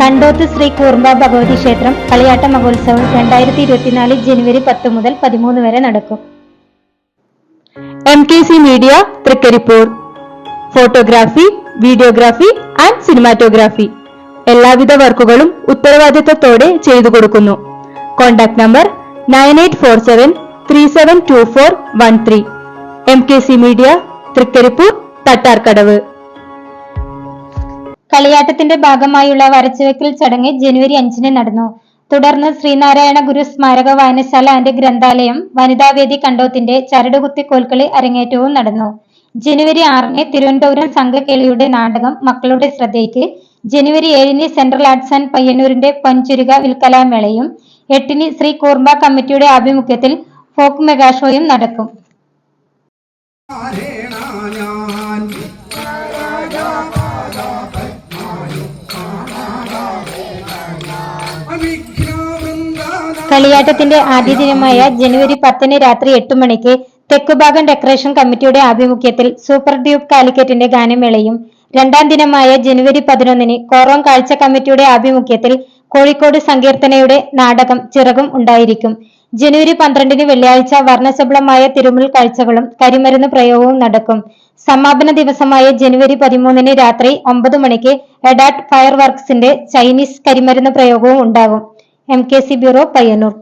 കണ്ടോത്ത് ശ്രീ കൂർമ്പ ഭഗവതി ക്ഷേത്രം കളിയാട്ട മഹോത്സവം രണ്ടായിരത്തി ഇരുപത്തിനാല് ജനുവരി പത്ത് മുതൽ പതിമൂന്ന് വരെ നടക്കും. M K C media Thrikaripur. Photography videography and cinematography. എല്ലാവിധ വർക്കുകളും ഉത്തരവാദിത്തത്തോടെ ചെയ്തു കൊടുക്കുന്നു. Contact number nine eight four seven three seven two four one three. M K C media Thrikaripur Thattarkadavu. കളിയാട്ടത്തിന്റെ ഭാഗമായുള്ള വരച്ചുവെക്കൽ ചടങ്ങ് ജനുവരി അഞ്ചിന് നടന്നു. തുടർന്ന് ശ്രീനാരായണ ഗുരു സ്മാരക വായനശാല ആൻഡ് ഗ്രന്ഥാലയം വനിതാവേദി കണ്ടോത്തിന്റെ ചരടുകുത്തി കോൽക്കളി അരങ്ങേറ്റവും നടന്നു. ജനുവരി ആറിന് തിരുവനന്തപുരം സംഘകേളിയുടെ നാടകം മക്കളുടെ ശ്രദ്ധയ്ക്ക് ജനുവരി ഏഴിന് സെൻട്രൽ ആർട്സ് ആൻഡ് പയ്യന്നൂരിന്റെ പൊൻചുരുക വിൽക്കലാമേളയും എട്ടിന് ശ്രീ കൂർബ കമ്മിറ്റിയുടെ ആഭിമുഖ്യത്തിൽ ഫോക്ക് മെഗാഷോയും നടക്കും. കളിയാട്ടത്തിന്റെ ആദ്യ ദിനമായ ജനുവരി പത്തിന് രാത്രി എട്ട് മണിക്ക് തെക്കുഭാഗം ഡെക്കറേഷൻ കമ്മിറ്റിയുടെ ആഭിമുഖ്യത്തിൽ സൂപ്പർ ഡ്യൂബ് കാലിക്കറ്റിന്റെ ഗാനമേളയും രണ്ടാം ദിനമായ ജനുവരി പതിനൊന്നിന് കോറോം കാഴ്ച കമ്മിറ്റിയുടെ ആഭിമുഖ്യത്തിൽ കോഴിക്കോട് സങ്കീർത്തനയുടെ നാടകം ചിറകും ഉണ്ടായിരിക്കും. ജനുവരി പന്ത്രണ്ടിന് വെള്ളിയാഴ്ച വർണശബളമായ തിരുമുൽ കാഴ്ചകളും കരിമരുന്ന് പ്രയോഗവും നടക്കും. സമാപന ദിവസമായ ജനുവരി പതിമൂന്നിന് രാത്രി ഒമ്പത് മണിക്ക് എഡാട്ട് ഫയർ വർക്സിന്റെ ചൈനീസ് കരിമരുന്ന് പ്രയോഗവും ഉണ്ടാകും M K C bureau Payyanur